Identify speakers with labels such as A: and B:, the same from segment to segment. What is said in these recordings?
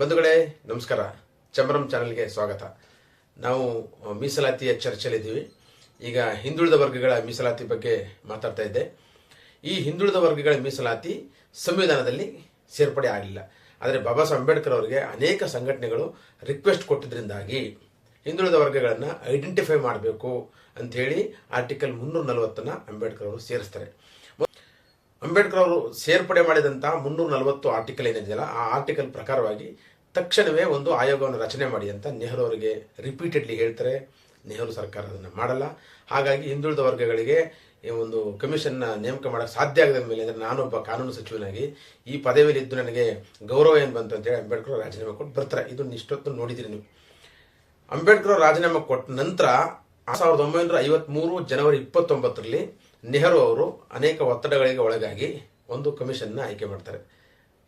A: ಬಂಧುಗಳೇ, ನಮಸ್ಕಾರ. ಚಮರಂ ಚಾನಲ್ಗೆ ಸ್ವಾಗತ. ನಾವು ಮೀಸಲಾತಿಯ ಚರ್ಚೆಯಲ್ಲಿದ್ದೀವಿ. ಈಗ ಹಿಂದುಳಿದ ವರ್ಗಗಳ ಮೀಸಲಾತಿ ಬಗ್ಗೆ ಮಾತಾಡ್ತಾ ಇದ್ದೆ. ಈ ಹಿಂದುಳಿದ ವರ್ಗಗಳ ಮೀಸಲಾತಿ ಸಂವಿಧಾನದಲ್ಲಿ ಸೇರ್ಪಡೆ ಆಗಲಿಲ್ಲ ಆದರೆ ಬಾಬಾ ಸಾಹೇಬ್ ಅಂಬೇಡ್ಕರ್ ಅವರಿಗೆ ಅನೇಕ ಸಂಘಟನೆಗಳು ರಿಕ್ವೆಸ್ಟ್ ಕೊಟ್ಟಿದ್ದರಿಂದಾಗಿ ಹಿಂದುಳಿದ ವರ್ಗಗಳನ್ನು ಐಡೆಂಟಿಫೈ ಮಾಡಬೇಕು ಅಂಥೇಳಿ ಆರ್ಟಿಕಲ್ ಮುನ್ನೂರ ನಲವತ್ತನ್ನು ಅಂಬೇಡ್ಕರ್ ಅವರು ಸೇರಿಸ್ತಾರೆ. ಅಂಬೇಡ್ಕರ್ ಅವರು ಸೇರ್ಪಡೆ ಮಾಡಿದಂಥ ಮುನ್ನೂರ ನಲವತ್ತು ಆರ್ಟಿಕಲ್ ಏನಿದೆಯಲ್ಲ, ಆ ಆರ್ಟಿಕಲ್ ಪ್ರಕಾರವಾಗಿ ತಕ್ಷಣವೇ ಒಂದು ಆಯೋಗವನ್ನು ರಚನೆ ಮಾಡಿ ಅಂತ ನೆಹರು ಅವರಿಗೆ ರಿಪೀಟೆಡ್ಲಿ ಹೇಳ್ತಾರೆ. ನೆಹರು ಸರ್ಕಾರ ಅದನ್ನು ಮಾಡಲ್ಲ. ಹಾಗಾಗಿ ಹಿಂದುಳಿದ ವರ್ಗಗಳಿಗೆ ಈ ಒಂದು ಕಮಿಷನ್ನ ನೇಮಕ ಮಾಡೋಕ್ಕೆ ಸಾಧ್ಯ ಆಗದ ಮೇಲೆ ಅಂದರೆ ನಾನೊಬ್ಬ ಕಾನೂನು ಸಚಿವನಾಗಿ ಈ ಪದವಿಯಲ್ಲಿ ಇದ್ದು ನನಗೆ ಗೌರವ ಏನು ಬಂತು ಅಂತೇಳಿ ಅಂಬೇಡ್ಕರ್ ರಾಜೀನಾಮೆ ಕೊಟ್ಟು ಬರ್ತಾರೆ. ಇದು ಇಷ್ಟೊತ್ತು ನೋಡಿದಿರಿ ನೀವು. ಅಂಬೇಡ್ಕರ್ ರಾಜೀನಾಮೆ ಕೊಟ್ಟ ನಂತರ ಸಾವಿರದ ಒಂಬೈನೂರ ಐವತ್ಮೂರು ಜನವರಿ ಇಪ್ಪತ್ತೊಂಬತ್ತರಲ್ಲಿ ನೆಹರು ಅವರು ಅನೇಕ ಒತ್ತಡಗಳಿಗೆ ಒಳಗಾಗಿ ಒಂದು ಕಮಿಷನ್ನ ಆಯ್ಕೆ ಮಾಡ್ತಾರೆ.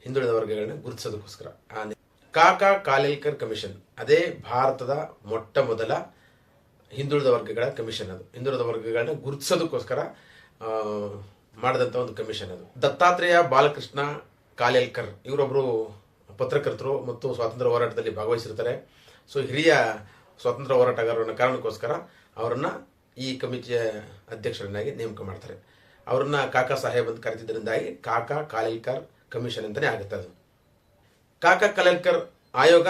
A: ಹಿಂದುಳಿದ ವರ್ಗಗಳನ್ನ ಗುರುತಿಸೋದಕ್ಕೋಸ್ಕರ. ಆ ಕಾಕಾ ಕಾಲೇಲ್ಕರ್ ಕಮಿಷನ್. ಅದೇ ಭಾರತದ ಮೊಟ್ಟ ಮೊದಲ ಹಿಂದುಳಿದ ವರ್ಗಗಳ ಕಮಿಷನ್ ಅದು. ಹಿಂದುಳಿದ ವರ್ಗಗಳನ್ನ ಗುರುತಿಸೋದಕ್ಕೋಸ್ಕರ ಮಾಡಿದಂಥ ಒಂದು ಕಮಿಷನ್ ಅದು. ದತ್ತಾತ್ರೇಯ ಬಾಲಕೃಷ್ಣ ಕಾಲೇಲ್ಕರ್ ಇವರೊಬ್ಬರು ಪತ್ರಕರ್ತರು ಮತ್ತು ಸ್ವಾತಂತ್ರ್ಯ ಹೋರಾಟದಲ್ಲಿ ಭಾಗವಹಿಸಿರ್ತಾರೆ. ಸೊ, ಹಿರಿಯ ಸ್ವಾತಂತ್ರ್ಯ ಹೋರಾಟಗಾರರನ್ನ ಕಾರಣಕ್ಕೋಸ್ಕರ ಅವರನ್ನ ಈ ಕಮಿಟಿಯ ಅಧ್ಯಕ್ಷರನ್ನಾಗಿ ನೇಮಕ ಮಾಡ್ತಾರೆ. ಅವರನ್ನ ಕಾಕಾ ಸಾಹೇಬ್ ಅಂತ ಕರೆದಿದ್ದರಿಂದಾಗಿ ಕಾಕಾ ಕಾಲೇಲ್ಕರ್ ಕಮಿಷನ್ ಅಂತಲೇ ಆಗುತ್ತೆ ಅದು. ಕಾಕಾ ಕಲೆಲ್ಕರ್ ಆಯೋಗ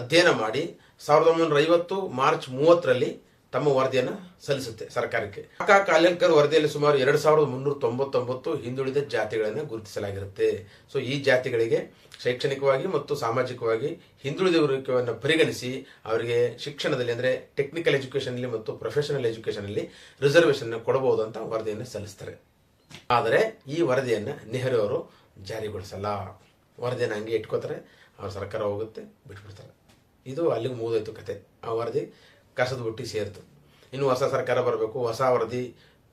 A: ಅಧ್ಯಯನ ಮಾಡಿ ಸಾವಿರದ ಒಂಬೈನೂರ ಐವತ್ತು ಮಾರ್ಚ್ ಮೂವತ್ತರಲ್ಲಿ ತಮ್ಮ ವರದಿಯನ್ನು ಸಲ್ಲಿಸುತ್ತೆ ಸರ್ಕಾರಕ್ಕೆ. ಕಾಕಾ ಕಾಲೇಲ್ಕರ್ ವರದಿಯಲ್ಲಿ ಸುಮಾರು ಎರಡು ಸಾವಿರದ ಮುನ್ನೂರ ತೊಂಬತ್ತೊಂಬತ್ತು ಹಿಂದುಳಿದ ಜಾತಿಗಳನ್ನು ಗುರುತಿಸಲಾಗಿರುತ್ತೆ. ಸೊ ಈ ಜಾತಿಗಳಿಗೆ ಶೈಕ್ಷಣಿಕವಾಗಿ ಮತ್ತು ಸಾಮಾಜಿಕವಾಗಿ ಹಿಂದುಳಿದಿರುವಿಕೆಯನ್ನು ಪರಿಗಣಿಸಿ ಅವರಿಗೆ ಶಿಕ್ಷಣದಲ್ಲಿ ಅಂದರೆ ಟೆಕ್ನಿಕಲ್ ಎಜುಕೇಷನಲ್ಲಿ ಮತ್ತು ಪ್ರೊಫೆಷನಲ್ ಎಜುಕೇಷನಲ್ಲಿ ರಿಸರ್ವೇಷನ್ ಕೊಡಬಹುದು ಅಂತ ವರದಿಯನ್ನು ಸಲ್ಲಿಸ್ತಾರೆ. ಆದರೆ ಈ ವರದಿಯನ್ನು ನೆಹರು ಅವರು ಜಾರಿಗೊಳಿಸಲ್ಲ. ವರದಿಯನ್ನು ಹಂಗೆ ಇಟ್ಕೋತಾರೆ, ಅವ್ರ ಸರ್ಕಾರ ಹೋಗುತ್ತೆ, ಬಿಟ್ಬಿಡ್ತಾರೆ. ಇದು ಅಲ್ಲಿಗೆ ಮುಗಿದೋಯ್ತು ಕತೆ. ಆ ವರದಿ ಕಸದ ಬುಟ್ಟಿ ಸೇರಿತು. ಇನ್ನು ಹೊಸ ಸರ್ಕಾರ ಬರಬೇಕು, ಹೊಸ ವರದಿ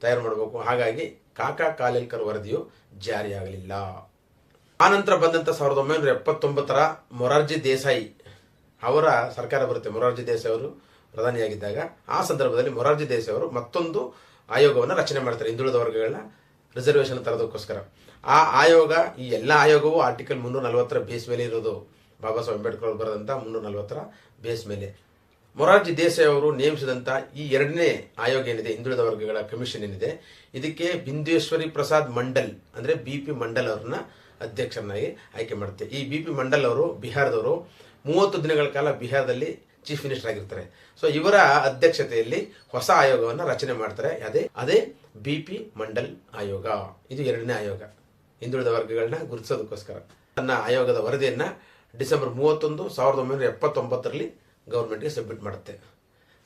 A: ತಯಾರು ಮಾಡಬೇಕು. ಹಾಗಾಗಿ ಕಾಕಾ ಕಾಲೇಲ್ಕರ್ ವರದಿಯು ಜಾರಿಯಾಗಲಿಲ್ಲ ಆನಂತರ ಬಂದಂಥ ಸಾವಿರದ ಒಂಬೈನೂರ ಎಪ್ಪತ್ತೊಂಬತ್ತರ ಮೊರಾರ್ಜಿ ದೇಸಾಯಿ ಅವರ ಸರ್ಕಾರ ಬರುತ್ತೆ. ಮೊರಾರ್ಜಿ ದೇಸಾಯಿ ಅವರು ಪ್ರಧಾನಿಯಾಗಿದ್ದಾಗ, ಆ ಸಂದರ್ಭದಲ್ಲಿ ಮೊರಾರ್ಜಿ ದೇಸಾಯಿ ಅವರು ಮತ್ತೊಂದು ಆಯೋಗವನ್ನು ರಚನೆ ಮಾಡ್ತಾರೆ ಹಿಂದುಳಿದ ವರ್ಗಗಳನ್ನ ರಿಸರ್ವೇಷನ್ ತರೋದಕ್ಕೋಸ್ಕರ. ಆ ಆಯೋಗ, ಈ ಎಲ್ಲ ಆಯೋಗವು ಆರ್ಟಿಕಲ್ ಮುನ್ನೂರ ನಲವತ್ತರ ಬೇಸ್ ಮೇಲೆ ಇರೋದು ಬಾಬಾ ಸಾಹೇಬ್ ಅಂಬೇಡ್ಕರ್ ಅವರು ಬರೆದಂತ ಮುನ್ನೂರ ನಲವತ್ತರ ಬೇಸ್ ಮೇಲೆ. ಮೊರಾರ್ಜಿ ದೇಸಾಯಿ ಅವರು ನೇಮಿಸಿದಂಥ ಈ ಎರಡನೇ ಆಯೋಗ ಏನಿದೆ, ಹಿಂದುಳಿದ ವರ್ಗಗಳ ಕಮಿಷನ್ ಏನಿದೆ, ಇದಕ್ಕೆ ಬಿಂದೇಶ್ವರಿ ಪ್ರಸಾದ್ ಮಂಡಲ್ ಅಂದ್ರೆ ಬಿ ಪಿ ಮಂಡಲ್ ಅವ್ರನ್ನ ಅಧ್ಯಕ್ಷರನ್ನಾಗಿ ಆಯ್ಕೆ ಮಾಡುತ್ತೆ. ಈ ಬಿ ಪಿ ಮಂಡಲ್ ಅವರು ಬಿಹಾರದವರು, ಮೂವತ್ತು ದಿನಗಳ ಕಾಲ ಬಿಹಾರದಲ್ಲಿ ಚೀಫ್ ಮಿನಿಸ್ಟರ್ ಆಗಿರ್ತಾರೆ. ಸೊ ಇವರ ಅಧ್ಯಕ್ಷತೆಯಲ್ಲಿ ಹೊಸ ಆಯೋಗವನ್ನು ರಚನೆ ಮಾಡ್ತಾರೆ. ಅದೇ ಅದೇ ಬಿ ಪಿ ಮಂಡಲ್ ಆಯೋಗ. ಇದು ಎರಡನೇ ಆಯೋಗ. ಹಿಂದುಳಿದ ವರ್ಗಗಳನ್ನ ಗುರುತಿಸೋದಕ್ಕೋಸ್ಕರ. ತನ್ನ ಆಯೋಗದ ವರದಿಯನ್ನ ಡಿಸೆಂಬರ್ ಮೂವತ್ತೊಂದು ಸಾವಿರದ ಒಂಬೈನೂರ ಎಪ್ಪತ್ತೊಂಬತ್ತರಲ್ಲಿ ಗೌರ್ಮೆಂಟ್ಗೆ ಸಬ್ಮಿಟ್ ಮಾಡುತ್ತೆ.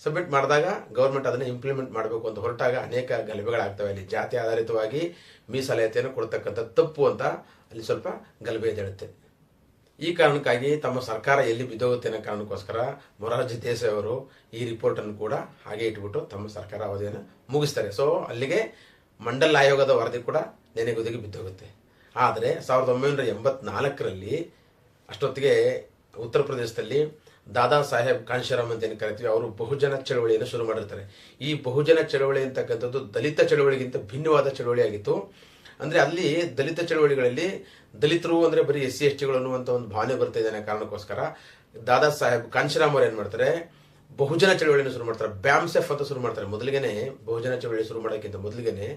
A: ಸಬ್ಮಿಟ್ ಮಾಡಿದಾಗ ಗೌರ್ಮೆಂಟ್ ಅದನ್ನು ಇಂಪ್ಲಿಮೆಂಟ್ ಮಾಡಬೇಕು ಅಂತ ಹೊರಟಾಗ ಅನೇಕ ಗಲಭೆಗಳಾಗ್ತವೆ. ಅಲ್ಲಿ ಜಾತಿ ಆಧಾರಿತವಾಗಿ ಮೀಸಲಾತಿಯನ್ನು ಕೊಡ್ತಕ್ಕಂಥ ತಪ್ಪು ಅಂತ ಅಲ್ಲಿ ಸ್ವಲ್ಪ ಗಲಭೆ ಎದ್ದೇಳುತ್ತೆ. ಈ ಕಾರಣಕ್ಕಾಗಿ ತಮ್ಮ ಸರ್ಕಾರ ಎಲ್ಲಿ ಬಿದ್ದೋಗುತ್ತೆ ಅನ್ನೋ ಕಾರಣಕ್ಕೋಸ್ಕರ ಮೊರಾರ್ಜಿ ದೇಸಾಯಿ ಅವರು ಈ ರಿಪೋರ್ಟ್ ಅನ್ನು ಕೂಡ ಹಾಗೆ ಇಟ್ಬಿಟ್ಟು ತಮ್ಮ ಸರ್ಕಾರ ಅವಧಿಯನ್ನು ಮುಗಿಸ್ತಾರೆ. ಸೊ ಅಲ್ಲಿಗೆ ಮಂಡಲ ಆಯೋಗದ ವರದಿ ಕೂಡ ನೆನೆಗುದಿಗೆ ಬಿದ್ದೋಗುತ್ತೆ. ಆದರೆ ಸಾವಿರದ ಒಂಬೈನೂರ ಎಂಬತ್ನಾಲ್ಕರಲ್ಲಿ ಅಷ್ಟೊತ್ತಿಗೆ ಉತ್ತರ ಪ್ರದೇಶದಲ್ಲಿ ದಾದಾ ಸಾಹೇಬ್ ಕಾಂಶಿರಾಮ್ ಅಂತ ಏನು ಕರಿತೀವಿ, ಅವರು ಬಹುಜನ ಚಳವಳಿಯನ್ನು ಶುರು ಮಾಡಿರ್ತಾರೆ. ಈ ಬಹುಜನ ಚಳವಳಿ ಅಂತಕ್ಕಂಥದ್ದು ದಲಿತ ಚಳವಳಿಗಿಂತ ಭಿನ್ನವಾದ ಚಳವಳಿ ಆಗಿತ್ತು. ಅಂದ್ರೆ ಅಲ್ಲಿ ದಲಿತ ಚಳವಳಿಗಳಲ್ಲಿ ದಲಿತರು ಅಂದರೆ ಬರೀ ಎಸ್ ಸಿ, ಎಸ್ ಟಿಗಳು ಅನ್ನುವಂಥ ಒಂದು ಭಾವನೆ ಬರ್ತಾ ಇದೆ ಕಾರಣಕ್ಕೋಸ್ಕರ ದಾದಾ ಸಾಹೇಬ್ ಕಾಂಶಿರಾಮ್ ಅವ್ರು ಏನು ಮಾಡ್ತಾರೆ, ಬಹುಜನ ಚಳವಳಿಯನ್ನು ಶುರು ಮಾಡ್ತಾರೆ. ಬ್ಯಾಮ್ಸೆಫ್ ಅಂತ ಶುರು ಮಾಡ್ತಾರೆ ಮೊದಲಿಗೆ ಬಹುಜನ ಚಳವಳಿ ಶುರು ಮಾಡೋಕ್ಕಿಂತ ಮೊದಲಿಗೆನೆ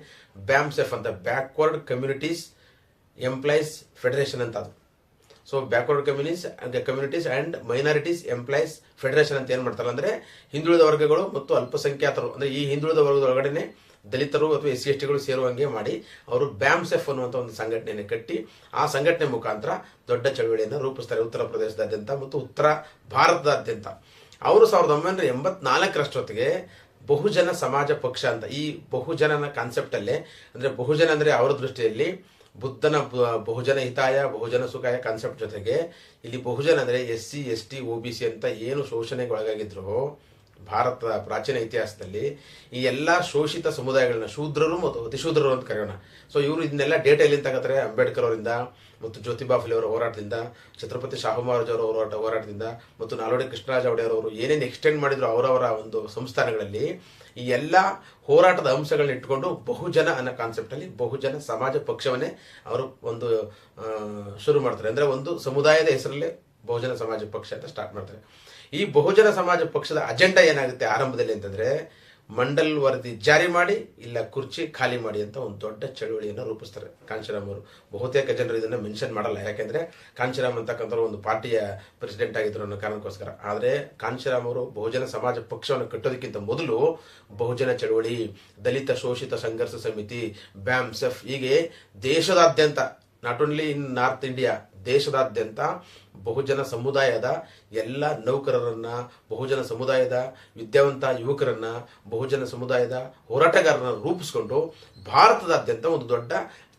A: ಬ್ಯಾಮ್ಸೆಫ್ ಅಂತ ಬ್ಯಾಕ್ವರ್ಡ್ ಕಮ್ಯುನಿಟೀಸ್ ಎಂಪ್ಲಾಯೀಸ್ ಫೆಡರೇಷನ್ ಅಂತ ಅದು. So backward communis communities and minorities employees federation ಅಂತ ಏನು ಮಾಡ್ತಾರೆ ಅಂದ್ರೆ ಹಿಂದುಳಿದ ವರ್ಗಗಳು ಮತ್ತು ಅಲ್ಪಸಂಖ್ಯಾತರು, ಅಂದ್ರೆ ಈ ಹಿಂದುಳಿದ ವರ್ಗದ ಒಳಗಡೆನೆ ದಲಿತರು ಅಥವಾ ಎಸ್ ಸಿ ಎಸ್ ಟಿಗಳು ಸೇರುವಂಗೆ ಮಾಡಿ ಅವರು ಬ್ಯಾಮ್ಸೆಫ್ ಅನ್ನುವಂಥ ಒಂದು ಸಂಘಟನೆಯನ್ನು ಕಟ್ಟಿ ಆ ಸಂಘಟನೆ ಮುಖಾಂತರ ದೊಡ್ಡ ಚಳವಳಿಯನ್ನು ರೂಪಿಸ್ತಾರೆ ಉತ್ತರ ಪ್ರದೇಶದಾದ್ಯಂತ ಮತ್ತು ಉತ್ತರ ಭಾರತದಾದ್ಯಂತ. ಅವರು ಸಾವಿರದ ಒಂಬೈನೂರ ಎಂಬತ್ನಾಲ್ಕರಷ್ಟೊತ್ತಿಗೆ ಬಹುಜನ ಸಮಾಜ ಪಕ್ಷ ಅಂತ, ಈ ಬಹುಜನನ ಕಾನ್ಸೆಪ್ಟ್ ಅಂದರೆ ಅಂದ್ರೆ ಬಹುಜನ ಅಂದ್ರೆ ಅವರ ದೃಷ್ಟಿಯಲ್ಲಿ ಬುದ್ಧನ ಬಹುಜನ ಹಿತಾಯ, ಬಹುಜನ ಸುಖಾಯ ಕಾನ್ಸೆಪ್ಟ್ ಜೊತೆಗೆ ಇಲ್ಲಿ ಬಹುಜನ ಅಂದರೆ S C, S T O B C ಅಂತ ಏನು ಶೋಷಣೆಗೆ ಒಳಗಾಗಿದ್ರು, ಭಾರತದ ಪ್ರಾಚೀನ ಇತಿಹಾಸದಲ್ಲಿ ಈ ಎಲ್ಲ ಶೋಷಿತ ಸಮುದಾಯಗಳನ್ನ ಶೂದ್ರರು ಮತ್ತು ಅತಿಶೂದ್ರರು ಅಂತ ಕರೆಯೋಣ. ಸೊ ಇವರು ಇದನ್ನೆಲ್ಲ ಡೇಟಾ ಎಲ್ಲಿ ತಗೋತಾರೆ? ಅಂಬೇಡ್ಕರ್ ಅವರಿಂದ ಮತ್ತು ಜ್ಯೋತಿಬಾ ಫುಲೆ ಅವರ ಹೋರಾಟದಿಂದ, ಛತ್ರಪತಿ ಶಾಹು ಮಹಾರಾಜ್ ಅವರ ಹೋರಾಟ ಹೋರಾಟದಿಂದ ಮತ್ತು ನಾಲ್ವಡಿ ಕೃಷ್ಣರಾಜ ಒಡೆಯರ್ ಅವರು ಏನೇನು ಎಕ್ಸ್ಟೆಂಡ್ ಮಾಡಿದ್ರು ಅವರವರ ಒಂದು ಸಂಸ್ಥಾನಗಳಲ್ಲಿ ಈ ಎಲ್ಲ ಹೋರಾಟದ ಅಂಶಗಳನ್ನ ಇಟ್ಕೊಂಡು ಬಹುಜನ ಅನ್ನೋ ಕಾನ್ಸೆಪ್ಟ್ ಅಲ್ಲಿ ಬಹುಜನ ಸಮಾಜ ಪಕ್ಷವನ್ನೇ ಅವರು ಒಂದು ಶುರು ಮಾಡ್ತಾರೆ. ಅಂದ್ರೆ ಒಂದು ಸಮುದಾಯದ ಹೆಸರಲ್ಲೇ ಬಹುಜನ ಸಮಾಜ ಪಕ್ಷ ಅಂತ ಸ್ಟಾರ್ಟ್ ಮಾಡ್ತಾರೆ. ಈ ಬಹುಜನ ಸಮಾಜ ಪಕ್ಷದ ಅಜೆಂಡಾ ಏನಾಗುತ್ತೆ ಆರಂಭದಲ್ಲಿ ಅಂತಂದ್ರೆ ಮಂಡಲ್ ವರದಿ ಜಾರಿ ಮಾಡಿ ಇಲ್ಲ ಕುರ್ಚಿ ಖಾಲಿ ಮಾಡಿ ಅಂತ ಒಂದು ದೊಡ್ಡ ಚಳುವಳಿಯನ್ನು ರೂಪಿಸ್ತಾರೆ ಕಾಂಶಿರಾಮ್ ಅವರು. ಬಹುತೇಕ ಜನರು ಇದನ್ನ ಮೆನ್ಷನ್ ಮಾಡಲ್ಲ. ಯಾಕೆಂದ್ರೆ ಕಾಂಶಿರಾಮ್ ಅಂತಕ್ಕಂಥವ್ರು ಒಂದು ಪಾರ್ಟಿಯ ಪ್ರೆಸಿಡೆಂಟ್ ಆಗಿದ್ರು ಅನ್ನೋ ಕಾರಣಕ್ಕೋಸ್ಕರ. ಆದರೆ ಕಾಂಶಿರಾಮ್ ಅವರು ಬಹುಜನ ಸಮಾಜ ಪಕ್ಷವನ್ನು ಕಟ್ಟೋದಕ್ಕಿಂತ ಮೊದಲು ಬಹುಜನ ಚಳುವಳಿ, ದಲಿತ ಶೋಷಿತ ಸಂಘರ್ಷ ಸಮಿತಿ, ಬ್ಯಾಮ್ಸೆಫ್, ಹೀಗೆ ದೇಶದಾದ್ಯಂತ not only in north India ದೇಶದಾದ್ಯಂತ ಬಹುಜನ ಸಮುದಾಯದ ಎಲ್ಲ ನೌಕರರನ್ನ, ಬಹುಜನ ಸಮುದಾಯದ ವಿದ್ಯಾವಂತ ಯುವಕರನ್ನ, ಬಹುಜನ ಸಮುದಾಯದ ಹೋರಾಟಗಾರರನ್ನ ರೂಪಿಸಿಕೊಂಡು ಭಾರತದಾದ್ಯಂತ ಒಂದು ದೊಡ್ಡ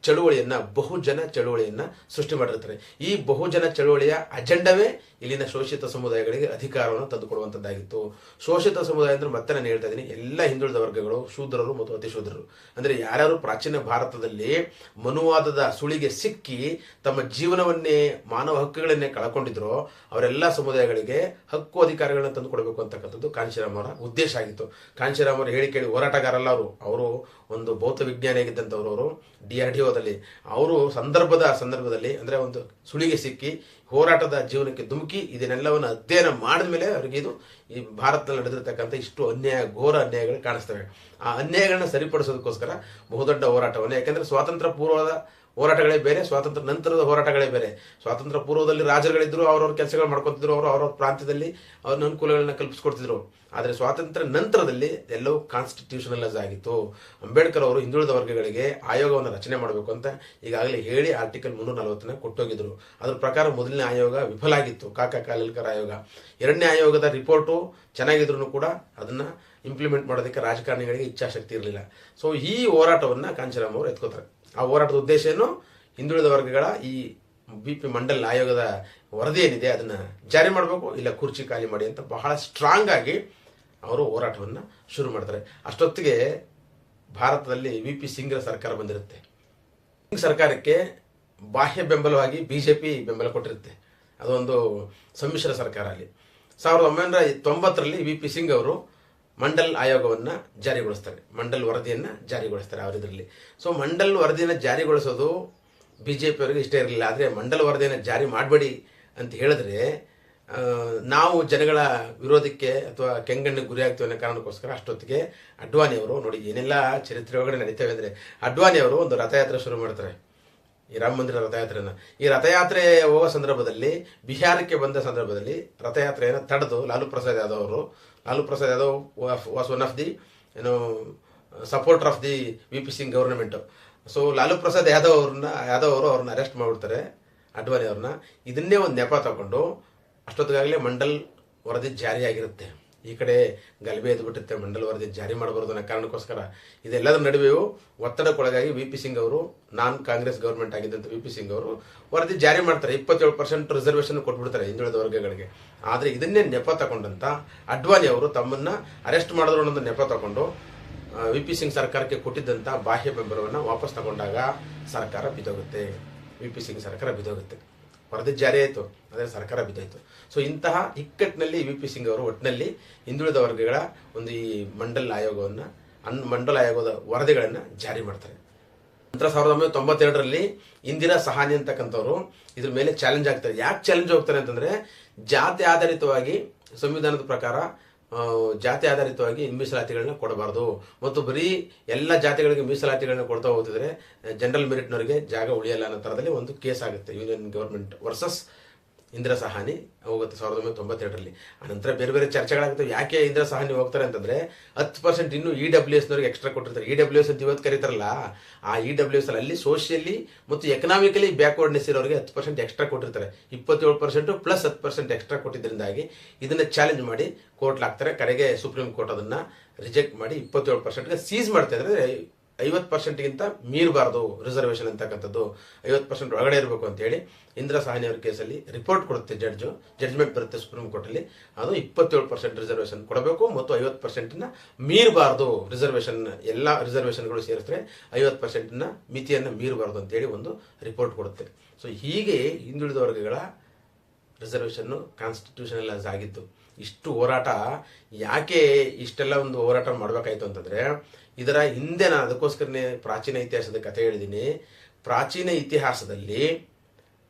A: ಚಳುವಳಿಯನ್ನ, ಬಹುಜನ ಚಳುವಳಿಯನ್ನ ಸೃಷ್ಟಿ ಮಾಡಿರ್ತಾರೆ. ಈ ಬಹುಜನ ಚಳುವಳಿಯ ಅಜೆಂಡವೇ ಇಲ್ಲಿನ ಶೋಷಿತ ಸಮುದಾಯಗಳಿಗೆ ಅಧಿಕಾರವನ್ನು ತಂದುಕೊಡುವಂಥದ್ದಾಗಿತ್ತು ಶೋಷಿತ ಸಮುದಾಯ ಅಂದ್ರೆ ಮತ್ತೆ ನಾನು ಹೇಳ್ತಾ ಇದ್ದೀನಿ, ಎಲ್ಲ ಹಿಂದುಳಿದ ವರ್ಗಗಳು, ಶೂದ್ರರು ಮತ್ತು ಅತಿಶೂದ್ರರು. ಅಂದರೆ ಯಾರ್ಯಾರು ಪ್ರಾಚೀನ ಭಾರತದಲ್ಲಿ ಮನುವಾದದ ಸುಳಿಗೆ ಸಿಕ್ಕಿ ತಮ್ಮ ಜೀವನವನ್ನೇ, ಮಾನವ ಹಕ್ಕುಗಳನ್ನೇ ಕಳ್ಕೊಂಡಿದ್ರೋ ಅವರೆಲ್ಲ ಸಮುದಾಯಗಳಿಗೆ ಹಕ್ಕು ಅಧಿಕಾರಗಳನ್ನು ತಂದುಕೊಡಬೇಕು ಅಂತಕ್ಕಂಥದ್ದು ಕಾಂಶಿರಾಮ್ ಅವರ ಉದ್ದೇಶ ಆಗಿತ್ತು. ಕಾಂಶಿರಾಮ್ ಅವರು ಹೇಳಿ ಕೇಳಿ ಹೋರಾಟಗಾರಲ್ಲ ಅವರು. ಅವರು ಒಂದು ಭೌತ ವಿಜ್ಞಾನಿ ಆಗಿದ್ದಂಥವ್ರು ಅವರು, ಡಿ ಆರ್ ಡಿ ಒದಲ್ಲಿ. ಅವರು ಸಂದರ್ಭದ ಸಂದರ್ಭದಲ್ಲಿ ಅಂದರೆ ಒಂದು ಸುಳಿಗೆ ಸಿಕ್ಕಿ ಹೋರಾಟದ ಜೀವನಕ್ಕೆ ಧುಮುಕಿ, ಇದನ್ನೆಲ್ಲವನ್ನು ಅಧ್ಯಯನ ಮಾಡಿದ ಮೇಲೆ ಅವರಿಗೆ ಇದು ಈ ಭಾರತದಲ್ಲಿ ನಡೆದಿರ್ತಕ್ಕಂಥ ಇಷ್ಟು ಅನ್ಯಾಯ, ಘೋರ ಅನ್ಯಾಯಗಳು ಕಾಣಿಸ್ತವೆ. ಆ ಅನ್ಯಾಯಗಳನ್ನ ಸರಿಪಡಿಸೋದಕ್ಕೋಸ್ಕರ ಬಹುದೊಡ್ಡ ಹೋರಾಟವನ್ನು, ಯಾಕೆಂದ್ರೆ ಸ್ವಾತಂತ್ರ್ಯ ಪೂರ್ವದ ಹೋರಾಟಗಳೇ ಬೇರೆ, ಸ್ವಾತಂತ್ರ್ಯ ನಂತರದ ಹೋರಾಟಗಳೇ ಬೇರೆ. ಸ್ವಾತಂತ್ರ್ಯ ಪೂರ್ವದಲ್ಲಿ ರಾಜರುಗಳಿದ್ದರು ಅವ್ರವ್ರ ಕೆಲಸಗಳು ಮಾಡ್ಕೊತಿದ್ರು, ಅವರು ಅವ್ರವ್ರ ಪ್ರಾಂತ್ಯದಲ್ಲಿ ಅವ್ರ ಅನುಕೂಲಗಳನ್ನ ಕಲ್ಪಿಸ್ಕೊಡ್ತಿದ್ರು. ಆದರೆ ಸ್ವಾತಂತ್ರ್ಯ ನಂತರದಲ್ಲಿ ಎಲ್ಲವೂ ಕಾನ್ಸ್ಟಿಟ್ಯೂಷನಲೈಸ್ ಆಗಿತ್ತು. ಅಂಬೇಡ್ಕರ್ ಅವರು ಹಿಂದುಳಿದ ವರ್ಗಗಳಿಗೆ ಆಯೋಗವನ್ನು ರಚನೆ ಮಾಡಬೇಕು ಅಂತ ಈಗಾಗಲೇ ಹೇಳಿ ಆರ್ಟಿಕಲ್ ಮುನ್ನೂರ ನಲವತ್ತನ್ನ ಕೊಟ್ಟೋಗಿದ್ರು. ಅದ್ರ ಪ್ರಕಾರ ಮೊದಲನೇ ಆಯೋಗ ವಿಫಲ ಆಗಿತ್ತು. ಕಾಕಾ ಕಾಲಿಲ್ಕರ್ ಆಯೋಗ. ಎರಡನೇ ಆಯೋಗದ ರಿಪೋರ್ಟು ಚೆನ್ನಾಗಿದ್ರು ಕೂಡ ಅದನ್ನ ಇಂಪ್ಲಿಮೆಂಟ್ ಮಾಡೋದಕ್ಕೆ ರಾಜಕಾರಣಿಗಳಿಗೆ ಇಚ್ಛಾಶಕ್ತಿ ಇರಲಿಲ್ಲ. ಸೊ ಈ ಹೋರಾಟವನ್ನು ಕಾಂಚರಾಮ್ ಅವರು ಎತ್ಕೋತಾರೆ. ಆ ಹೋರಾಟದ ಉದ್ದೇಶ ಏನು ಹಿಂದುಳಿದ ವರ್ಗಗಳ ಈ ಬಿ ಪಿ ಮಂಡಲ್ ಆಯೋಗದ ವರದಿ ಏನಿದೆ ಅದನ್ನ ಜಾರಿ ಮಾಡಬೇಕು, ಇಲ್ಲ ಕುರ್ಚಿ ಖಾಲಿ ಮಾಡಿ ಅಂತ ಬಹಳ ಸ್ಟ್ರಾಂಗ್ ಆಗಿ ಅವರು ಹೋರಾಟವನ್ನು ಶುರು ಮಾಡ್ತಾರೆ. ಅಷ್ಟೊತ್ತಿಗೆ ಭಾರತದಲ್ಲಿ ವಿ ಪಿ ಸಿಂಗ್ರ ಸರ್ಕಾರ ಬಂದಿರುತ್ತೆ. ಸಿಂಗ್ ಸರ್ಕಾರಕ್ಕೆ ಬಾಹ್ಯ ಬೆಂಬಲವಾಗಿ ಬಿಜೆಪಿ ಬೆಂಬಲ ಕೊಟ್ಟಿರುತ್ತೆ. ಅದೊಂದು ಸಮ್ಮಿಶ್ರ ಸರ್ಕಾರ ಅಲ್ಲಿ. ಸಾವಿರದ ಒಂಬೈನೂರ ತೊಂಬತ್ತರಲ್ಲಿ ವಿ ಪಿ ಸಿಂಗ್ ಅವರು ಮಂಡಲ್ ಆಯೋಗವನ್ನ ಜಾರಿಗೊಳಿಸ್ತಾರೆ. ಮಂಡಲ್ ವರದಿಯನ್ನ ಜಾರಿಗೊಳಿಸ್ತಾರೆ ಅವ್ರ ಇದರಲ್ಲಿ. ಸೊ ಮಂಡಲ್ ವರದಿಯನ್ನು ಜಾರಿಗೊಳಿಸೋದು ಬಿಜೆಪಿ ಅವರಿಗೆ ಇಷ್ಟ ಇರಲಿಲ್ಲ. ಆದರೆ ಮಂಡಲ್ ವರದಿಯನ್ನು ಜಾರಿ ಮಾಡಬೇಡಿ ಅಂತ ಹೇಳಿದ್ರೆ ನಾವು ಜನಗಳ ವಿರೋಧಕ್ಕೆ ಅಥವಾ ಕೆಂಗಣ್ಣಿಗೆ ಗುರಿ ಆಗ್ತೀವಿ ಅನ್ನೋ ಕಾರಣಕ್ಕೋಸ್ಕರ ಅಷ್ಟೊತ್ತಿಗೆ ಅಡ್ವಾಣಿ ಅವರು, ನೋಡಿ ಏನೆಲ್ಲ ಚರಿತ್ರೆ ಒಳಗಡೆ ನಡೀತೇವೆ ಅಂದರೆ, ಅಡ್ವಾಣಿ ಅವರು ಒಂದು ರಥಯಾತ್ರೆ ಶುರು ಮಾಡ್ತಾರೆ. ಈ ರಾಮ ಮಂದಿರ ರಥಯಾತ್ರೆಯನ್ನು. ಈ ರಥಯಾತ್ರೆ ಹೋಗೋ ಸಂದರ್ಭದಲ್ಲಿ, ಬಿಹಾರಕ್ಕೆ ಬಂದ ಸಂದರ್ಭದಲ್ಲಿ ರಥಯಾತ್ರೆಯನ್ನು ತಡೆದು ಲಾಲು ಪ್ರಸಾದ್ ಯಾದವ್ ಅವರು Lalu Prasad Yadav was one of the ಏನು supporter of the V P Singh government so Lalu Prasad Yadav ಅವ್ರನ್ನ ಯಾದವ್ ಅವರು ಅವ್ರನ್ನ ಅರೆಸ್ಟ್ ಮಾಡಿಬಿಡ್ತಾರೆ ಅಡ್ವಾನಿ ಅವ್ರನ್ನ. ಇದನ್ನೇ ಒಂದು ನೆಪ ತಗೊಂಡು ಅಷ್ಟೊತ್ತಿಗಾಗಲೇ ಮಂಡಲ್ ವರದಿ ಜಾರಿಯಾಗಿರುತ್ತೆ. ಈ ಕಡೆ ಗಲಭೆ ಎದ್ದು ಮಂಡಲ ವರದಿ ಜಾರಿ ಮಾಡಬಾರದು ಅನ್ನೋ ಕಾರಣಕ್ಕೋಸ್ಕರ ಇದೆಲ್ಲದರ ನಡುವೆಯೂ ಒತ್ತಡಕ್ಕೊಳಗಾಗಿ ವಿ ಪಿ ಸಿಂಗ್ ಅವರು, ನಾನ್ ಕಾಂಗ್ರೆಸ್ ಗೌರ್ಮೆಂಟ್ ಆಗಿದ್ದಂಥ ವಿ ಪಿ ಸಿಂಗ್ ಅವರು ವರದಿ ಜಾರಿ ಮಾಡ್ತಾರೆ. ಇಪ್ಪತ್ತೇಳು ಪರ್ಸೆಂಟ್ ರಿಸರ್ವೇಷನ್ ಕೊಟ್ಬಿಡ್ತಾರೆ ಹಿಂದುಳಿದ ವರ್ಗಗಳಿಗೆ. ಆದರೆ ಇದನ್ನೇ ನೆಪ ತಗೊಂಡಂತ ಅಡ್ವಾಣಿ ಅವರು ತಮ್ಮನ್ನ ಅರೆಸ್ಟ್ ಮಾಡಿದ್ರು ಅನ್ನೋದು ನೆಪ ತಗೊಂಡು ವಿ ಪಿ ಸಿಂಗ್ ಸರ್ಕಾರಕ್ಕೆ ಕೊಟ್ಟಿದ್ದಂಥ ಬಾಹ್ಯ ಬೆಂಬಲವನ್ನು ವಾಪಸ್ ತಗೊಂಡಾಗ ಸರ್ಕಾರ ಬಿದ್ದೋಗುತ್ತೆ. ವಿ ಪಿ ಸಿಂಗ್ ಸರ್ಕಾರ ಬಿದ್ದೋಗುತ್ತೆ. ವರದಿ ಜಾರಿ ಆಯಿತು. ಆದರೆ ಸರ್ಕಾರ ಬಿದ್ದಾಯಿತು. ಸೊ ಇಂತಹ ಇಕ್ಕಟ್ಟಿನಲ್ಲಿ ವಿ ಪಿ ಸಿಂಗ್ ಅವರು ಒಟ್ಟಿನಲ್ಲಿ ಹಿಂದುಳಿದ ವರ್ಗಗಳ ಒಂದು ಈ ಮಂಡಲ ಆಯೋಗವನ್ನು, ಅನ್ ಮಂಡಲ ಆಯೋಗದ ವರದಿಗಳನ್ನು ಜಾರಿ ಮಾಡ್ತಾರೆ. ನಂತರ ಸಾವಿರದ ಒಂಬೈನೂರ ತೊಂಬತ್ತೆರಡರಲ್ಲಿ ಇಂದಿರಾ ಸಹಾನಿ ಅಂತಕ್ಕಂಥವ್ರು ಇದ್ರ ಮೇಲೆ ಚಾಲೆಂಜ್ ಆಗ್ತಾರೆ. ಯಾಕೆ ಚಾಲೆಂಜ್ ಹೋಗ್ತಾರೆ ಅಂತಂದ್ರೆ, ಜಾತಿ ಆಧಾರಿತವಾಗಿ ಸಂವಿಧಾನದ ಪ್ರಕಾರ ಜಾತಿ ಆಧಾರಿತವಾಗಿ ಮೀಸಲಾತಿಗಳನ್ನ ಕೊಡಬಾರದು. ಮತ್ತು ಬರೀ ಎಲ್ಲ ಜಾತಿಗಳಿಗೆ ಮೀಸಲಾತಿಗಳನ್ನ ಕೊಡ್ತಾ ಹೋಗ್ತಿದ್ರೆ ಜನರಲ್ ಮೆರಿಟ್ನವರಿಗೆ ಜಾಗ ಉಳಿಯಲ್ಲ ಅನ್ನೋ ಥರದಲ್ಲಿ ಒಂದು ಕೇಸ್ ಆಗುತ್ತೆ. Union government versus Indira Sahani ಹೋಗುತ್ತೆ ಸಾವಿರದ ಒಂಬೈನೂರ ತೊಂಬತ್ತೆರಡರಲ್ಲಿ. ಆನಂತರ ಬೇರೆ ಬೇರೆ ಚರ್ಚೆಗಳಾಗ್ತವೆ ಯಾಕೆ ಇಂದ್ರ ಸಹಾನಿ ಹೋಗ್ತಾರೆ ಅಂತಂದ್ರೆ ಹತ್ತು ಪರ್ಸೆಂಟ್ ಇನ್ನೂ ಇ ಡಬ್ಲ್ಯೂ ಎಸ್ನವ್ರಿಗೆ ಎಕ್ಸ್ಟ್ರಾ ಕೊಟ್ಟಿರ್ತಾರೆ. ಇ ಡಬ್ಲ್ಯೂ ಎಸ್ ಅಂತ ಇವತ್ತು ಕರೀತಾರಲ್ಲ, ಆ ಇ ಡಬ್ಲ್ಯೂ ಎಸ್ ಅಲ್ಲಿ ಸೋಷಿಯಲಿ ಮತ್ತು ಎಕನಾಮಿಕಲಿ ಬ್ಯಾಕ್ವರ್ಡ್ನೆಸ್ ಇರೋರಿಗೆ ಹತ್ತು ಪರ್ಸೆಂಟ್ ಎಕ್ಸ್ಟ್ರಾ ಕೊಟ್ಟಿರ್ತಾರೆ. ಇಪ್ಪತ್ತೇಳು ಪರ್ಸೆಂಟು ಪ್ಲಸ್ ಹತ್ತು ಪರ್ಸೆಂಟ್ ಎಕ್ಸ್ಟ್ರಾ ಕೊಟ್ಟಿದ್ದರಿಂದಾಗಿ ಇದನ್ನು ಚಾಲೆಂಜ್ ಮಾಡಿ ಕೋರ್ಟ್ಲಾಗ್ತಾರೆ ಕಡೆಗೆ ಸುಪ್ರೀಂ ಕೋರ್ಟ್ ಅದನ್ನು ರಿಜೆಕ್ಟ್ ಮಾಡಿ ಇಪ್ಪತ್ತೇಳು ಪರ್ಸೆಂಟ್ಗೆ ಸೀಸ್ ಮಾಡ್ತಾ ಇದ್ರೆ ಐವತ್ತು ಪರ್ಸೆಂಟ್ಗಿಂತ ಮೀರಬಾರ್ದು ರಿಸರ್ವೇಷನ್ ಅಂತಕ್ಕಂಥದ್ದು. ಐವತ್ತು ಪರ್ಸೆಂಟ್ ಒಳಗಡೆ ಇರಬೇಕು ಅಂತ ಹೇಳಿ ಇಂದಿರಾ ಸಹಾನಿ ಅವ್ರ ಕೇಸಲ್ಲಿ ರಿಪೋರ್ಟ್ ಕೊಡುತ್ತೆ ಜಡ್ಜು ಜಡ್ಜ್ಮೆಂಟ್ ಬರುತ್ತೆ ಸುಪ್ರೀಂ ಕೋರ್ಟಲ್ಲಿ ಅದು ಇಪ್ಪತ್ತೇಳು ಪರ್ಸೆಂಟ್ ರಿಸರ್ವೇಷನ್ ಕೊಡಬೇಕು ಮತ್ತು ಐವತ್ತು ಪರ್ಸೆಂಟ್ನ ಮೀರಬಾರ್ದು ರಿಸರ್ವೇಷನ್ ಎಲ್ಲ ರಿಸರ್ವೇಷನ್ಗಳು ಸೇರಿಸಿದ್ರೆ ಐವತ್ತು ಪರ್ಸೆಂಟ್ನ ಮಿತಿಯನ್ನು ಮೀರಬಾರ್ದು ಅಂತೇಳಿ ಒಂದು ರಿಪೋರ್ಟ್ ಕೊಡುತ್ತೆ. ಸೊ ಹೀಗೆ ಹಿಂದುಳಿದ ವರ್ಗಗಳ ರಿಸರ್ವೇಷನ್ನು ಕಾನ್ಸ್ಟಿಟ್ಯೂಷನಲೈಸ್ ಆಗಿತ್ತು. ಇಷ್ಟು ಹೋರಾಟ, ಯಾಕೆ ಇಷ್ಟೆಲ್ಲ ಒಂದು ಹೋರಾಟ ಮಾಡಬೇಕಾಯ್ತು ಅಂತಂದ್ರೆ, ಇದರ ಹಿಂದೆ ನಾನು ಅದಕ್ಕೋಸ್ಕರನೇ ಪ್ರಾಚೀನ ಇತಿಹಾಸದ ಕಥೆ ಹೇಳಿದ್ದೀನಿ ಪ್ರಾಚೀನ ಇತಿಹಾಸದಲ್ಲಿ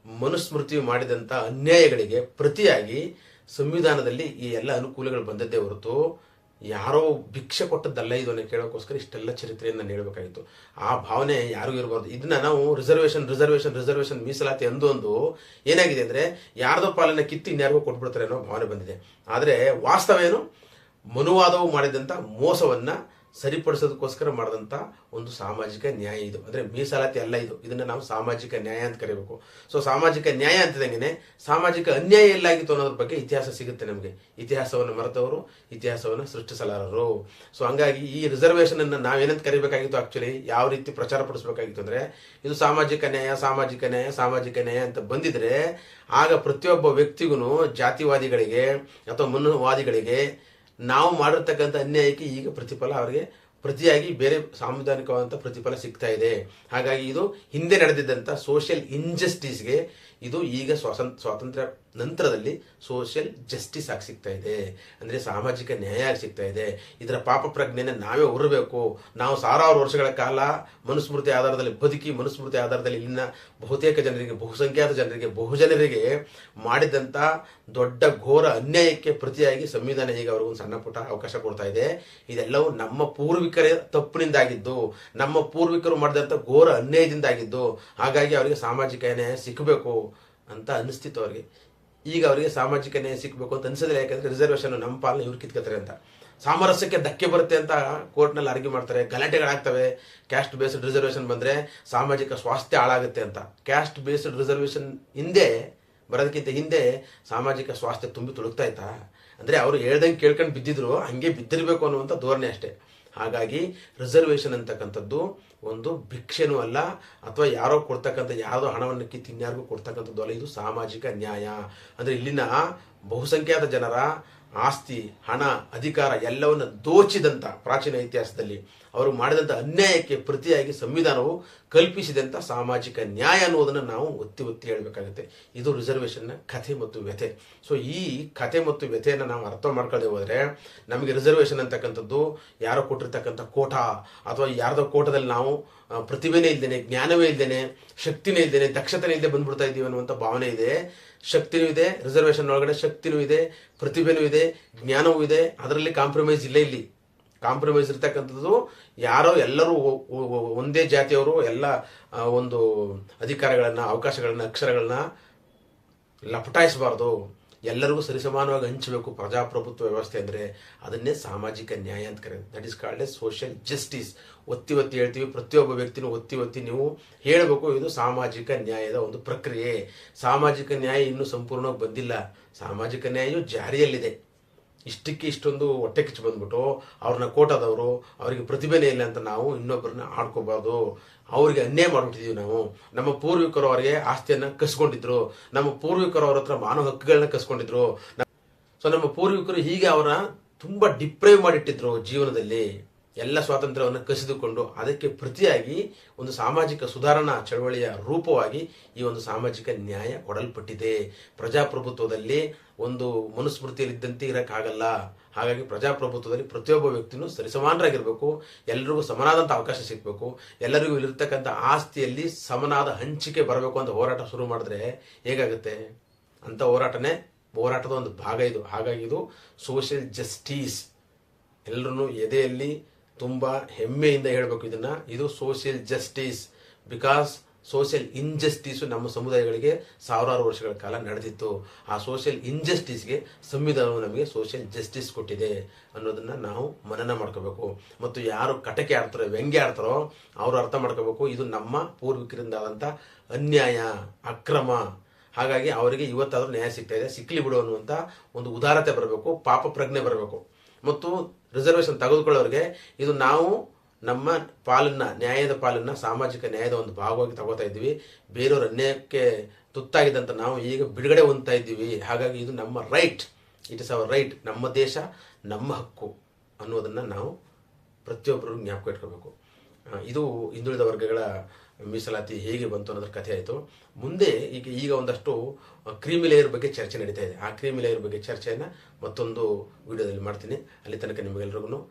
A: ಮನುಸ್ಮೃತಿ ಮಾಡಿದಂಥ ಅನ್ಯಾಯಗಳಿಗೆ ಪ್ರತಿಯಾಗಿ ಸಂವಿಧಾನದಲ್ಲಿ ಈ ಎಲ್ಲ ಅನುಕೂಲಗಳು ಬಂದದ್ದೇ ಹೊರತು ಯಾರೋ ಭಿಕ್ಷೆ ಕೊಟ್ಟದ್ದಲ್ಲ ಇದು ಅನ್ನೋ ಕೇಳೋಕ್ಕೋಸ್ಕರ ಇಷ್ಟೆಲ್ಲ ಚರಿತ್ರೆಯನ್ನು ನಾನು ಆ ಭಾವನೆ ಯಾರಿಗೂ ಇರಬಾರ್ದು. ಇದನ್ನ ನಾವು ರಿಸರ್ವೇಷನ್ ರಿಸರ್ವೇಷನ್ ರಿಸರ್ವೇಷನ್ ಮೀಸಲಾತಿ ಅಂದು ಒಂದು ಏನಾಗಿದೆ ಅಂದರೆ ಯಾರದೋ ಪಾಲನ್ನ ಕಿತ್ತು ಇನ್ಯಾರಿಗೂ ಕೊಟ್ಬಿಡ್ತಾರೆ ಅನ್ನೋ ಭಾವನೆ ಬಂದಿದೆ. ಆದರೆ ವಾಸ್ತವ ಏನು? ಮನುವಾದವು ಮಾಡಿದಂಥ ಮೋಸವನ್ನ ಸರಿಪಡಿಸೋದಕ್ಕೋಸ್ಕರ ಮಾಡಿದಂಥ ಒಂದು ಸಾಮಾಜಿಕ ನ್ಯಾಯ ಇದು. ಅಂದರೆ ಮೀಸಲಾತಿ ಅಲ್ಲ ಇದು. ಇದನ್ನು ನಾವು ಸಾಮಾಜಿಕ ನ್ಯಾಯ ಅಂತ ಕರಿಬೇಕು. ಸೊ ಸಾಮಾಜಿಕ ನ್ಯಾಯ ಅಂತಿದಂಗೆ ಸಾಮಾಜಿಕ ಅನ್ಯಾಯ ಎಲ್ಲಾಗಿತ್ತು ಅನ್ನೋದ್ರ ಬಗ್ಗೆ ಇತಿಹಾಸ ಸಿಗುತ್ತೆ ನಮಗೆ. ಇತಿಹಾಸವನ್ನು ಮರೆತವರು, ಇತಿಹಾಸವನ್ನು ಸೃಷ್ಟಿಸಲಾರರು. ಸೊ ಹಂಗಾಗಿ ಈ ರಿಸರ್ವೇಷನನ್ನು ನಾವೇನಂತ ಕರಿಬೇಕಾಗಿತ್ತು ಆಕ್ಚುಲಿ ಯಾವ ರೀತಿ ಪ್ರಚಾರ ಪಡಿಸಬೇಕಾಗಿತ್ತು ಅಂದರೆ ಇದು ಸಾಮಾಜಿಕ ನ್ಯಾಯ ಸಾಮಾಜಿಕ ನ್ಯಾಯ ಸಾಮಾಜಿಕ ನ್ಯಾಯ ಅಂತ ಬಂದಿದ್ರೆ ಆಗ ಪ್ರತಿಯೊಬ್ಬ ವ್ಯಕ್ತಿಗೂ ಜಾತಿವಾದಿಗಳಿಗೆ ಅಥವಾ ಮನುವಾದಿಗಳಿಗೆ ನಾವು ಮಾಡಿರ್ತಕ್ಕಂಥ ಅನ್ಯಾಯಕ್ಕೆ ಈಗ ಪ್ರತಿಫಲ ಅವರಿಗೆ ಪ್ರತಿಯಾಗಿ ಬೇರೆ ಸಾಂವಿಧಾನಿಕವಾದಂಥ ಪ್ರತಿಫಲ ಸಿಗ್ತಾ ಇದೆ. ಹಾಗಾಗಿ ಇದು ಹಿಂದೆ ನಡೆದಿದ್ದಂಥ ಸೋಷಿಯಲ್ ಇನ್ಜಸ್ಟಿಸ್ಗೆ ಇದು ಈಗ ಸ್ವಾತಂತ್ರ್ಯ ಸ್ವಾತಂತ್ರ್ಯ ನಂತರದಲ್ಲಿ ಸೋಷಿಯಲ್ ಜಸ್ಟಿಸ್ ಆಗಿ ಸಿಗ್ತಾ ಇದೆ. ಅಂದರೆ ಸಾಮಾಜಿಕ ನ್ಯಾಯ ಆಗಿ ಸಿಗ್ತಾ ಇದೆ. ಇದರ ಪಾಪ ಪ್ರಜ್ಞೆನ ನಾವೇ ಉರಬೇಕು ನಾವು ಸಾವಿರಾರು ವರ್ಷಗಳ ಕಾಲ ಮನುಸ್ಮೃತಿ ಆಧಾರದಲ್ಲಿ ಬದುಕಿ ಮನುಸ್ಮೃತಿ ಆಧಾರದಲ್ಲಿ ಇಲ್ಲಿನ ಬಹುತೇಕ ಜನರಿಗೆ, ಬಹುಸಂಖ್ಯಾತ ಜನರಿಗೆ, ಬಹುಜನರಿಗೆ ಮಾಡಿದಂಥ ದೊಡ್ಡ ಘೋರ ಅನ್ಯಾಯಕ್ಕೆ ಪ್ರತಿಯಾಗಿ ಸಂವಿಧಾನ ಈಗ ಅವ್ರಿಗೊಂದು ಸಣ್ಣ ಪುಟ್ಟ ಅವಕಾಶ ಕೊಡ್ತಾ ಇದೆ. ಇದೆಲ್ಲವೂ ನಮ್ಮ ಪೂರ್ವಿಕರ ತಪ್ಪಿನಿಂದಾಗಿದ್ದು, ನಮ್ಮ ಪೂರ್ವಿಕರು ಮಾಡಿದಂಥ ಘೋರ ಅನ್ಯಾಯದಿಂದಾಗಿದ್ದು, ಹಾಗಾಗಿ ಅವರಿಗೆ ಸಾಮಾಜಿಕ ನ್ಯಾಯ ಸಿಕ್ಕಬೇಕು ಅಂತ ಅನಿಸ್ತಿತ್ತು ಅವರಿಗೆ. ಈಗ ಅವರಿಗೆ ಸಾಮಾಜಿಕ ನ್ಯಾಯ ಸಿಕ್ಕಬೇಕು ಅಂತ ಅನಿಸಿದ್ರೆ ಯಾಕಂದ್ರೆ ರಿಸರ್ವೇಷನ್ ನಮ್ಮ ಪಾಲನೆ ಇವ್ರು ಕಿತ್ಕೋತಾರೆ ಅಂತ. ಸಾಮರಸ್ಯಕ್ಕೆ ಧಕ್ಕೆ ಬರುತ್ತೆ ಅಂತ ಕೋರ್ಟ್ನಲ್ಲಿ ಆರ್ಗ್ಯೂ ಮಾಡ್ತಾರೆ. ಗಲಾಟೆಗಳಾಗ್ತವೆ. ಕ್ಯಾಸ್ಟ್ ಬೇಸ್ಡ್ ರಿಸರ್ವೇಷನ್ ಬಂದರೆ ಸಾಮಾಜಿಕ ಸ್ವಾಸ್ಥ್ಯ ಹಾಳಾಗುತ್ತೆ ಅಂತ. ಕ್ಯಾಸ್ಟ್ ಬೇಸ್ಡ್ ರಿಸರ್ವೇಷನ್ ಹಿಂದೆ, ಬರೋದಕ್ಕಿಂತ ಹಿಂದೆ ಸಾಮಾಜಿಕ ಸ್ವಾಸ್ಥ್ಯ ತುಂಬಿ ತುಳುಕ್ತಾ ಇತ್ತಾ? ಅಂದರೆ ಅವರು ಹೇಳ್ದಂಗೆ ಕೇಳ್ಕೊಂಡು ಬಿದ್ದಿದ್ರು, ಹಂಗೆ ಬಿದ್ದಿರಬೇಕು ಅನ್ನುವಂಥ ಧೋರಣೆ ಅಷ್ಟೇ. ಹಾಗಾಗಿ ರಿಸರ್ವೇಷನ್ ಅಂತಕ್ಕಂಥದ್ದು ಒಂದು ಭಿಕ್ಷೆನೂ ಅಲ್ಲ, ಅಥವಾ ಯಾರೋ ಕೊಡ್ತಕ್ಕಂಥ ಯಾರೋ ಹಣವನ್ನು ಕಿತ್ತು ಇನ್ಯಾರಿಗೂ ಕೊಡ್ತಕ್ಕಂಥದ್ದು ಅಲ್ಲ. ಇದು ಸಾಮಾಜಿಕ ನ್ಯಾಯ. ಅಂದರೆ ಇಲ್ಲಿನ ಬಹುಸಂಖ್ಯಾತ ಜನರ ಆಸ್ತಿ, ಹಣ, ಅಧಿಕಾರ ಎಲ್ಲವನ್ನು ದೋಚಿದಂಥ ಪ್ರಾಚೀನ ಇತಿಹಾಸದಲ್ಲಿ ಅವರು ಮಾಡಿದಂಥ ಅನ್ಯಾಯಕ್ಕೆ ಪ್ರತಿಯಾಗಿ ಸಂವಿಧಾನವು ಕಲ್ಪಿಸಿದಂಥ ಸಾಮಾಜಿಕ ನ್ಯಾಯ ಅನ್ನೋದನ್ನು ನಾವು ಒತ್ತಿ ಒತ್ತಿ ಹೇಳಬೇಕಾಗುತ್ತೆ. ಇದು ರಿಸರ್ವೇಷನ್ನ ಕಥೆ ಮತ್ತು ವ್ಯಥೆ. ಸೊ ಈ ಕಥೆ ಮತ್ತು ವ್ಯಥೆಯನ್ನು ನಾವು ಅರ್ಥ ಮಾಡ್ಕೊಳ್ಳದೆ ಹೋದರೆ ನಮಗೆ ರಿಸರ್ವೇಷನ್ ಅಂತಕ್ಕಂಥದ್ದು ಯಾರೋ ಕೊಟ್ಟಿರ್ತಕ್ಕಂಥ ಕೋಟ ಅಥವಾ ಯಾರದೋ ಕೋಟದಲ್ಲಿ ನಾವು ಪ್ರತಿಭೆನೇ ಇಲ್ದೇನೆ, ಜ್ಞಾನವೇ ಇಲ್ದೇನೆ, ಶಕ್ತಿನೇ ಇಲ್ದೇನೆ, ದಕ್ಷತೆನೇ ಇಲ್ಲದೆ ಬಂದ್ಬಿಡ್ತಾ ಇದ್ದೀವಿ ಅನ್ನುವಂಥ ಭಾವನೆ ಇದೆ. ಶಕ್ತಿನೂ ಇದೆ ರಿಸರ್ವೇಷನ್ ಒಳಗಡೆ ಶಕ್ತಿನೂ ಇದೆ, ಪ್ರತಿಭೆನೂ ಇದೆ, ಜ್ಞಾನವೂ ಇದೆ. ಅದರಲ್ಲಿ ಕಾಂಪ್ರಮೈಸ್ ಇಲ್ಲ ಇಲ್ಲಿ. ಕಾಂಪ್ರಮೈಸ್ ಇರ್ತಕ್ಕಂಥದ್ದು ಯಾರೋ ಎಲ್ಲರೂ ಒಂದೇ ಜಾತಿಯವರು ಎಲ್ಲ ಒಂದು ಅಧಿಕಾರಗಳನ್ನು, ಅವಕಾಶಗಳನ್ನ, ಅಕ್ಷರಗಳನ್ನ ಲಪಟಾಯಿಸಬಾರ್ದು ಎಲ್ಲರಿಗೂ ಸರಿಸಮಾನವಾಗಿ ಹಂಚಬೇಕು ಪ್ರಜಾಪ್ರಭುತ್ವ ವ್ಯವಸ್ಥೆ ಅಂದರೆ ಅದನ್ನೇ ಸಾಮಾಜಿಕ ನ್ಯಾಯ ಅಂತ ಕರೆಯೋದು. That is called a social justice ಒತ್ತಿ ಒತ್ತಿ ಹೇಳ್ತೀವಿ, ಪ್ರತಿಯೊಬ್ಬ ವ್ಯಕ್ತಿನೂ ಒತ್ತಿ ಒತ್ತಿ ನೀವು ಹೇಳಬೇಕು, ಇದು ಸಾಮಾಜಿಕ ನ್ಯಾಯದ ಒಂದು ಪ್ರಕ್ರಿಯೆ. ಸಾಮಾಜಿಕ ನ್ಯಾಯ ಇನ್ನೂ ಸಂಪೂರ್ಣವಾಗಿ ಬಂದಿಲ್ಲ. ಸಾಮಾಜಿಕ ನ್ಯಾಯವು ಜಾರಿಯಲ್ಲಿದೆ. ಇಷ್ಟಕ್ಕೆ ಇಷ್ಟೊಂದು ಹೊಟ್ಟೆ ಕಿಚ್ಚು ಬಂದ್ಬಿಟ್ಟು ಅವ್ರನ್ನ ಕೋಟದವರು, ಅವರಿಗೆ ಪ್ರತಿಭೆನೇ ಇಲ್ಲ ಅಂತ ನಾವು ಇನ್ನೊಬ್ಬರನ್ನ ಆಡ್ಕೋಬಾರ್ದು. ಅವರಿಗೆ ಅನ್ಯಾಯ ಮಾಡ್ಬಿಟ್ಟಿದೀವಿ ನಾವು. ನಮ್ಮ ಪೂರ್ವಿಕರು ಅವರಿಗೆ ಆಸ್ತಿಯನ್ನ ಕಸ್ಕೊಂಡಿದ್ರು. ನಮ್ಮ ಪೂರ್ವಿಕರು ಅವ್ರ ಹತ್ರ ಮಾನವ ಹಕ್ಕುಗಳನ್ನ ಕಸ್ಕೊಂಡಿದ್ರು. ಸೊ ನಮ್ಮ ಪೂರ್ವಿಕರು ಹೀಗೆ ಅವರ ತುಂಬಾ ಡಿಪ್ರೈವ್ ಮಾಡಿಟ್ಟಿದ್ರು ಜೀವನದಲ್ಲಿ. ಎಲ್ಲ ಸ್ವಾತಂತ್ರ್ಯವನ್ನು ಕಸಿದುಕೊಂಡು ಅದಕ್ಕೆ ಪ್ರತಿಯಾಗಿ ಒಂದು ಸಾಮಾಜಿಕ ಸುಧಾರಣಾ ಚಳವಳಿಯ ರೂಪವಾಗಿ ಈ ಒಂದು ಸಾಮಾಜಿಕ ನ್ಯಾಯ ಕೊಡಲ್ಪಟ್ಟಿದೆ. ಪ್ರಜಾಪ್ರಭುತ್ವದಲ್ಲಿ ಒಂದು ಮನುಸ್ಮೃತಿಯಲ್ಲಿದ್ದಂತೆ ಇರೋಕ್ಕಾಗಲ್ಲ. ಹಾಗಾಗಿ ಪ್ರಜಾಪ್ರಭುತ್ವದಲ್ಲಿ ಪ್ರತಿಯೊಬ್ಬ ವ್ಯಕ್ತಿನೂ ಸರಿಸಮಾನರಾಗಿರ್ಬೇಕು, ಎಲ್ಲರಿಗೂ ಸಮನಾದಂಥ ಅವಕಾಶ ಸಿಗಬೇಕು, ಎಲ್ಲರಿಗೂ ಇಲ್ಲಿರ್ತಕ್ಕಂಥ ಆಸ್ತಿಯಲ್ಲಿ ಸಮನಾದ ಹಂಚಿಕೆ ಬರಬೇಕು ಅಂತ ಹೋರಾಟ ಶುರು ಮಾಡಿದ್ರೆ ಹೇಗಾಗುತ್ತೆ? ಅಂತ ಹೋರಾಟನೇ ಹೋರಾಟದ ಒಂದು ಭಾಗ ಇದು. ಹಾಗಾಗಿ ಇದು ಸೋಷಿಯಲ್ ಜಸ್ಟಿಸ್ ಎಲ್ಲರೂ ಎದೆಯಲ್ಲಿ ತುಂಬ ಹೆಮ್ಮೆಯಿಂದ ಹೇಳಬೇಕು ಇದನ್ನ. ಇದು social justice because social injustice ನಮ್ಮ ಸಮುದಾಯಗಳಿಗೆ ಸಾವಿರಾರು ವರ್ಷಗಳ ಕಾಲ ನಡೆದಿತ್ತು. ಆ ಸೋಷಿಯಲ್ ಇನ್ಜಸ್ಟಿಸ್ಗೆ ಸಂವಿಧಾನವು ನಮಗೆ ಸೋಷಿಯಲ್ ಜಸ್ಟಿಸ್ ಕೊಟ್ಟಿದೆ ಅನ್ನೋದನ್ನ ನಾವು ಮನನ ಮಾಡ್ಕೋಬೇಕು. ಮತ್ತು ಯಾರು ಕಟಕೆ ಆಡ್ತಾರೋ, ವ್ಯಂಗ್ಯ ಆಡ್ತಾರೋ, ಅವರು ಅರ್ಥ ಮಾಡ್ಕೋಬೇಕು. ಇದು ನಮ್ಮ ಪೂರ್ವಿಕರಿಂದ ಆದಂಥ ಅನ್ಯಾಯ, ಅಕ್ರಮ. ಹಾಗಾಗಿ ಅವರಿಗೆ ಇವತ್ತಾದರೂ ನ್ಯಾಯ ಸಿಗ್ತಾ ಇದೆ. ಸಿಕ್ಕಲಿ ಬಿಡು ಅನ್ನುವಂಥ ಒಂದು ಉದಾರತೆ ಬರಬೇಕು, ಪಾಪ ಪ್ರಜ್ಞೆ ಬರಬೇಕು. ಮತ್ತು ರಿಸರ್ವೇಶನ್ ತೆಗೆದುಕೊಳ್ಳೋರಿಗೆ ಇದು ನಾವು ನಮ್ಮ ಪಾಲನ್ನ, ನ್ಯಾಯದ ಪಾಲನ್ನ, ಸಾಮಾಜಿಕ ನ್ಯಾಯದ ಒಂದು ಭಾಗವಾಗಿ ತಗೋತಾ ಇದ್ದೀವಿ. ಬೇರೆಯವ್ರ ಅನ್ಯಾಯಕ್ಕೆ ತುತ್ತಾಗಿದ್ದಂತ ನಾವು ಈಗ ಬಿಡುಗಡೆ ಹೊಂದ್ತಾ ಇದ್ದೀವಿ. ಹಾಗಾಗಿ ಇದು ನಮ್ಮ right it is our right ನಮ್ಮ ದೇಶ, ನಮ್ಮ ಹಕ್ಕು ಅನ್ನೋದನ್ನು ನಾವು ಪ್ರತಿಯೊಬ್ಬರು ಜ್ಞಾಪಕ ಇಟ್ಕೋಬೇಕು ಇದು ಹಿಂದುಳಿದ ವರ್ಗಗಳ ಮೀಸಲಾತಿ ಹೇಗೆ ಬಂತು ಅನ್ನೋದ್ರ ಕಥೆ ಆಯಿತು. ಮುಂದೆ ಈಗ ಈಗ ಒಂದಷ್ಟು ಕ್ರೀಮಿ ಲೇಯರ್ ಬಗ್ಗೆ ಚರ್ಚೆ ನಡೀತಾ ಇದೆ. ಆ ಕ್ರೀಮಿ ಲೇಯರ್ ಬಗ್ಗೆ ಚರ್ಚೆಯನ್ನು ಮತ್ತೊಂದು ವಿಡಿಯೋದಲ್ಲಿ ಮಾಡ್ತೀನಿ. ಅಲ್ಲಿ ತನಕ ನಿಮಗೆಲ್ರಿಗೂ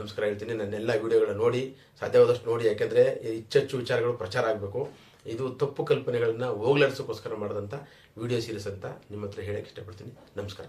A: ನಮಸ್ಕಾರ ಹೇಳ್ತೀನಿ. ನನ್ನೆಲ್ಲ ವಿಡಿಯೋಗಳನ್ನ ನೋಡಿ, ಸಾಧ್ಯವಾದಷ್ಟು ನೋಡಿ. ಯಾಕೆಂದರೆ ಹೆಚ್ಚೆಚ್ಚು ವಿಚಾರಗಳು ಪ್ರಚಾರ ಆಗಬೇಕು. ಇದು ತಪ್ಪು ಕಲ್ಪನೆಗಳನ್ನು ಹೋಗ್ಲಾಡಿಸೋಕ್ಕೋಸ್ಕರ ಮಾಡಿದಂಥ ವಿಡಿಯೋ ಸೀರೀಸ್ ಅಂತ ನಿಮ್ಮ ಹತ್ರ ಹೇಳಕ್ಕೆ ಇಷ್ಟಪಡ್ತೀನಿ. ನಮಸ್ಕಾರ.